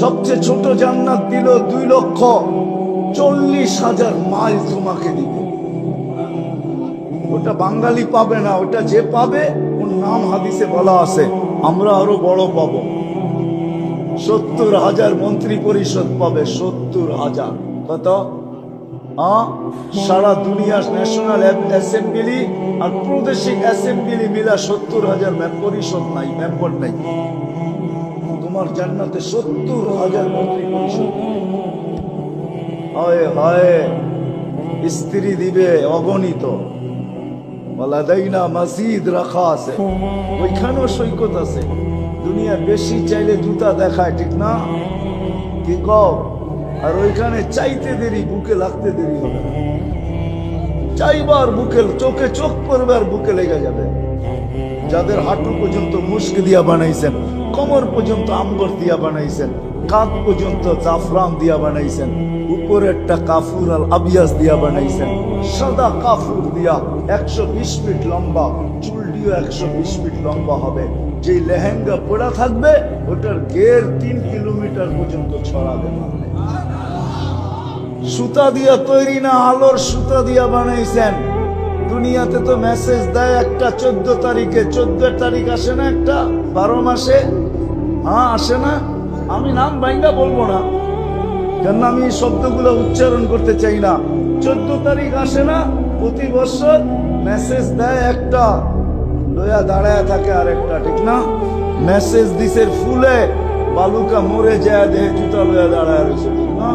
সবচেয়ে ছোট জান্নাত দিল দুই লক্ষ চল্লিশ হাজার মাইল তোমাকে দিবে। ওটা বাঙালি পাবে না, ওটা যে পাবে, ওর নাম হাদিসে বলা আছে, আমরা আরও বড় পাব। সত্তর হাজার মন্ত্রী পরিষদ পাবে, সত্তর হাজার। কত? সারা দুনিয়ার ন্যাশনাল অ্যাসেম্বলি আর প্রাদেশিক অ্যাসেম্বলি মিলা সত্তর হাজার পরিষদ নাই মেম্বার নাই। তোমার জান্নাতে সত্তর হাজার মন্ত্রী পরিষদ স্ত্রী দিবে অগণিত। আর ওইখানে চাইতে দেরি, বুকে লাগতে দেরি চাইবার বুকে, চোখে চোখ বুকে লেগে যাবে। যাদের হাঁটু পর্যন্ত মুস্ক দিয়া বানাইছেন কোমর পর্যন্ত আম্বর দিয়া বানাইছেন, কাঁধ পর্যন্ত জাফরান দিয়া বানাইছেন, উপরেরটা কাফুর আল আবিয়াস দিয়া বানাইছেন, সাদা কাফুর দিয়া একশো বিশ ফিট লম্বা, চুলটিও একশো বিশ ফিট লম্বা হবে। যে লেহেঙ্গা পড়া থাকবে, ওটার গের তিন কিলোমিটার পর্যন্ত ছড়াবে সুতা দিয়া তৈরি না, আলোর সুতা দিয়া বানাইছেন। দুনিয়াতে তো মেসেজ দেয় একটা, চোদ্দ তারিখে চোদ্দ তারিখ আসে না একটা, বারো মাসে। হ্যাঁ আসে না। আমি নাম বাইঙ্গা বলব না। কেন আমি শব্দগুলো উচ্চারণ করতে চাই না। চোদ্দ তারিখ আসে না, প্রতি বছর মেসেজ দেয় একটা। লয়া দাঁড়ায় থাকে আরেকটা, ঠিক না? মেসেজ দিছে ফুলে, বালুকা মরে যায়, দেহে জুতা লয়া দাঁড়ায় রয়েছে, ঠিক না?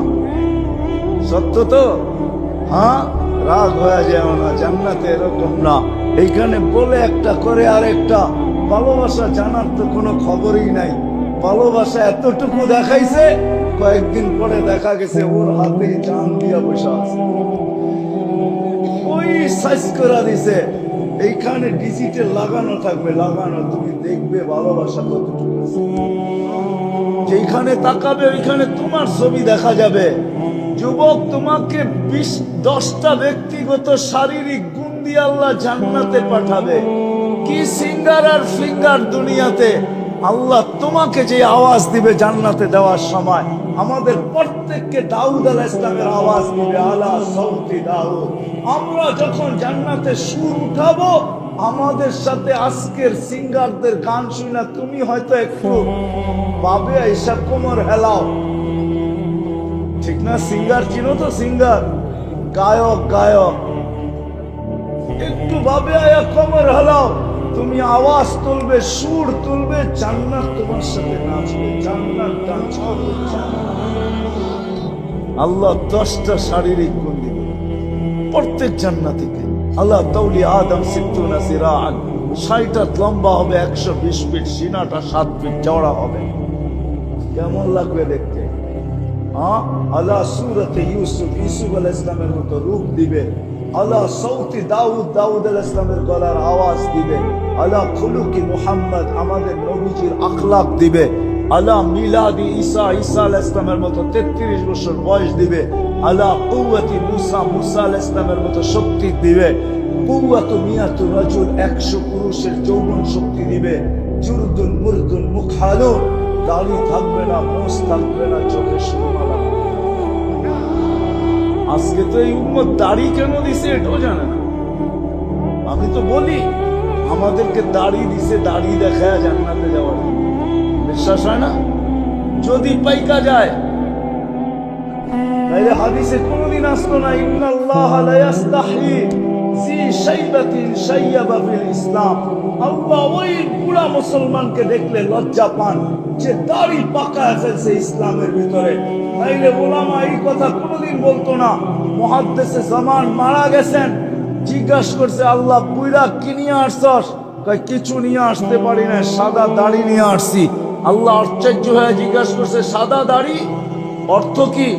সত্য তো? হ্যাঁ রাগ হয়ে যায় না, জান্নাতে এরকম না। এইখানে বলে একটা, করে আর একটা ভালোবাসা জানার তো কোনো খবরই নাই। ভালোবাসা এতটুকু দেখাইছে, কয়েকদিন পরে দেখা গেছে ওর হাতে জান দিয়া বসে আছে। ওই সাইজ করে দিছে, এইখানে ডিজিটাল লাগানো থাকবে, লাগানো, তুমি দেখবে ভালোবাসা কতটুকু যেখানে তাকাবে, ওইখানে তোমার ছবি দেখা যাবে। যুবক, তোমাকে বিশ, দশটা ব্যক্তিগত শারীরিক গুণ দিয়ে আল্লাহ জান্নাতে পাঠাবে। কি সিঙ্গার আর ফিঙ্গার দুনিয়াতে আল্লাহ তোমাকে যে আওয়াজ দিবে জান্নাতে দেওয়ার সময়, আমাদের প্রত্যেককে দাউদ আলাহ ইসলামের আওয়াজ দিবে, আলা সৌতি দাউদ। আমরা যখন জান্নাতে সুর উঠাবো, আমাদের সাথে আজকের সিঙ্গারদের গান শুনে তুমি হয়তো একটু পাবে এসব কোমর হেলাও। ঠিক না? সিঙ্গার চিনো তো সিঙ্গার? গায়ক গায়ক। একটু ভাবে আয়া কোমর হেলাও। তুমি আওয়াজ তুলবে, সুর তুলবে, জান্নাত তোমার সাথে নাচবে, জান্নাত আল্লাহ দশটা শারীরিক গুণ দিবে প্রত্যেক জান্নাতিকে। আল্লাহ তৌলি আদম সিদ্ধুনা সিরান লম্বা হবে একশো বিশ ফিট, সিনাটা সাত ফিট, চওড়া হবে। কেমন লাগবে দেখতে? আল্লাহ সুরতে ইউসুফ ইউসুফ আল ইসলামের মতো রূপ দিবে। আল্লাহ সৌতি দাউদ দাউদ আল ইসলামের গলার আওয়াজ দিবে। আল্লাহ খুলুকি মুহাম্মদ আমাদের নবীজির আখলাক দিবে। আল্লাহ মিলাদি ঈসা ঈসা আল ইসলামের মতো তেত্রিশ বছর বয়স দিবে। আল্লাহ কৌয়াতি মুসা মুসা আল ইসলামের মতো শক্তি দিবে। কৌয়াত মিয়াতু রাজুল, একশো পুরুষের যৌবন শক্তি দিবে। জুরদুল মুরদুল মুখালুন দাড়ি থাকবে না মোষ থাকবে না চোখে সুরমা লাগবে আজকে তো এই উম্মত দাড়ি কেন দিছে এটাও জানে না। আমি তো বলি, আমাদেরকে দাড়ি দিছে, দাড়ি দেখায় জান্নাতে যাওয়ার বিশ্বাস হয় না? যদি পাইকা যায়, তাইলে হাদিসে কোনোদিন আসলো না, ইন্নাল্লাহ লা ইয়াস্তাহি ইসলাম। আল্লাহ ওই মুসলমানকে দেখলে লজ্জা পান যে দাড়ি পাকায় ফেলছে ইসলামের ভিতরে। তাইলে ওলামা এই কথা কোনোদিন বলতো না। মহাদ্দেশে জামান মারা গেছেন। জিজ্ঞাসা করছে, আল্লাহ, বুইরা কি নিয়ে আসছস? কিছু নিয়ে আসতে পারি না, সাদা দাড়ি নিয়ে আসছি। আল্লাহ আশ্চর্য হয়ে জিজ্ঞাসা করছে, সাদা দাড়ি? অর্থ কি?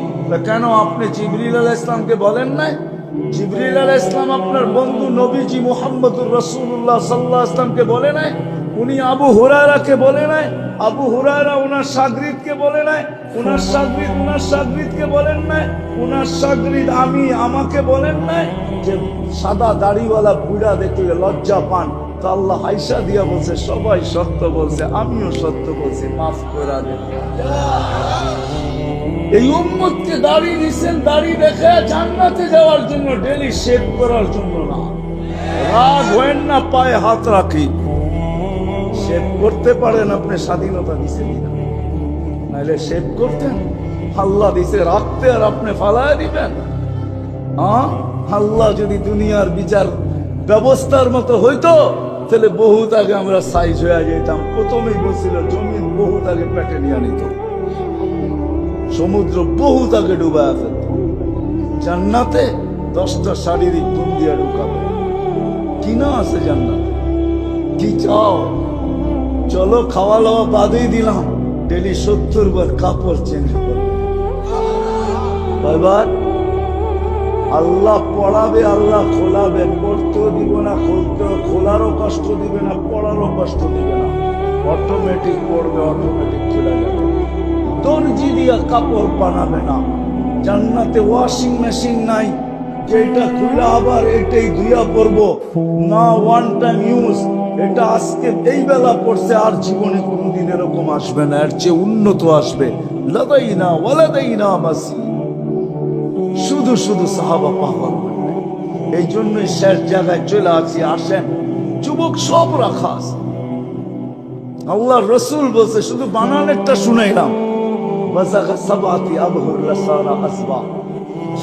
কেন আপনি জিবরিল ইসলামকে বলেন নাই? জিবরিল আলাহ ইসলাম আপনার বন্ধু নবীজি মোহাম্মদুর রসুল্লাহ সাল্লাহ ইসলামকে বলে নাই? উনি আবু হুরায়রাকে বলে নাই? আবু হুরায়রা ওনার সাগরিদকে বলে নাই? ওনার সাগরিদ ওনার সাগরিদকে বলেন নাই? ওনার সাগরিদ আমি, আমাকে বলেন নাই যে সাদা দাড়িওয়ালা বুড়া দেখলে লজ্জা পান। তো আল্লাহ হাইসা দিয়া বলছে, সবাই সত্য বলছে, আমিও সত্য বলছি, মাফ করে দেন। এই উম্মতকে দাড়ি দিচ্ছেন দাড়ি দেখে জান্নাতে যাওয়ার জন্য ডেলি শেভ করার জন্য না। রাগ হয় না, পায়ে হাত রাখি। শেভ করতে পারেন আপনি, স্বাধীনতা দিচ্ছেন নাহলে শেভ করতেন, আল্লাহ দিছে রাখতে আর আপনি ফালায় দিবেন। হ্যাঁ আল্লাহ যদি দুনিয়ার বিচার ব্যবস্থার মতো হইতো, তাহলে বহুত আগে আমরা সাইজ হয়ে যেতাম। প্রথমেই বলছিল, জমিন বহুত আগে পেটে নিয়ে নিত। সমুদ্র বহু তাকে ডুবে ফেলত জান্নাতে দশটা শারীরিক গুণ দিয়ে ঢুকাবে। কি না আছে জান্নাতে? কি চাও? চলো, খাওয়া দাওয়া বাদেই দিলাম। ডেলি সত্তর বার কাপড় চেঞ্জ করবে। আল্লাহ পড়াবে, আল্লাহ খোলাবে। পড়তেও দিব না খুলতেও খোলারও কষ্ট দিবে না, পড়ারও কষ্ট দিবে না। অটোমেটিক পড়বে অটোমেটিক খুলে যাবে। দর্জি দিয়া কাপড় বানাবে না। জান্নাতে ওয়াশিং মেশিন নাই যেটা খুলে আবার এটাই ধুইয়া পড়ব না ওয়ান টাইম ইউজ এটা আজকে এই বেলা পড়ছে, আর জীবনে কোনোদিন এরকম আসবে না, এর চেয়ে উন্নত আসবে। লাদাই না ওয়ালাদাই না মাসি। শুধু শুধু সাহাবা বলবে এই জন্যই শেষ জায়গায় চলে আছি আসেন, যুবক সব রাখা আল্লাহ রসুল বলছে, শুধু বানানেরটা শুনাইলাম।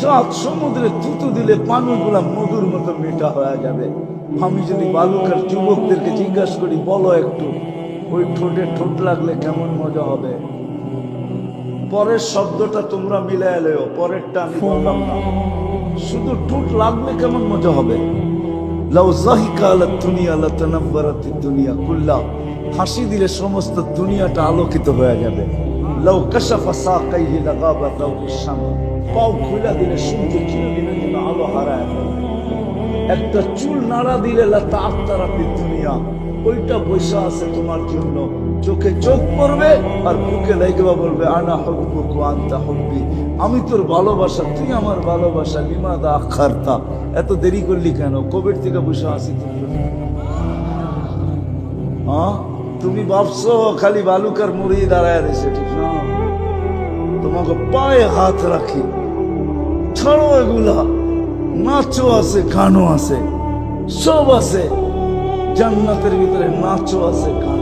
সাত সমুদ্রে থুতু দিলে পানিগুলা মধুর মতো মিঠা হয়ে যাবে। আমি যদি বালুকার যুবকদেরকে জিজ্ঞাসা করি, বলো একটু, ওই ঠোঁটে ঠোঁট লাগলে কেমন মজা হবে? পরের শব্দটা তোমরা মিলাই এলেও পরেরটা আমি বললাম না। শুধু ঠোঁট লাগলে কেমন মজা হবে? দুনিয়া কুল্লা। হাসি দিলে সমস্ত দুনিয়াটা আলোকিত হয়ে যাবে। লাউ কাশাফা সাকাইহি লাগাবা দাউ শাম পাও খুলে দিলে সূর্য চিরদিনের জন্য আলো হারায় একটা চুল নাড়া দিলে লতা আত্মারাতি দুনিয়া ওইটা বৈশা আছে তোমার জন্য। চোখে চোখ পড়বে আর বুকে লাইগবা বলবে, আনা হব্বুক ওয়া আনতা হব্বি। আমি তোর ভালোবাসা, তুই আমার ভালোবাসা, লিমাদা আখারতা। এত দেরি করলি কেন? কোভিড থেকে বসে আসি তোর জন্য। হ্যাঁ তুমি ভাবছ খালি বালুকার মুড়ি দাঁড়ায় রয়েছে, ঠিক না? তোমাকে পায়ে হাত রাখি। ছাড়ো এগুলা। নাচও আছে, গানও আছে, সব আছে। জান্নাতের ভিতরে নাচও আছে গান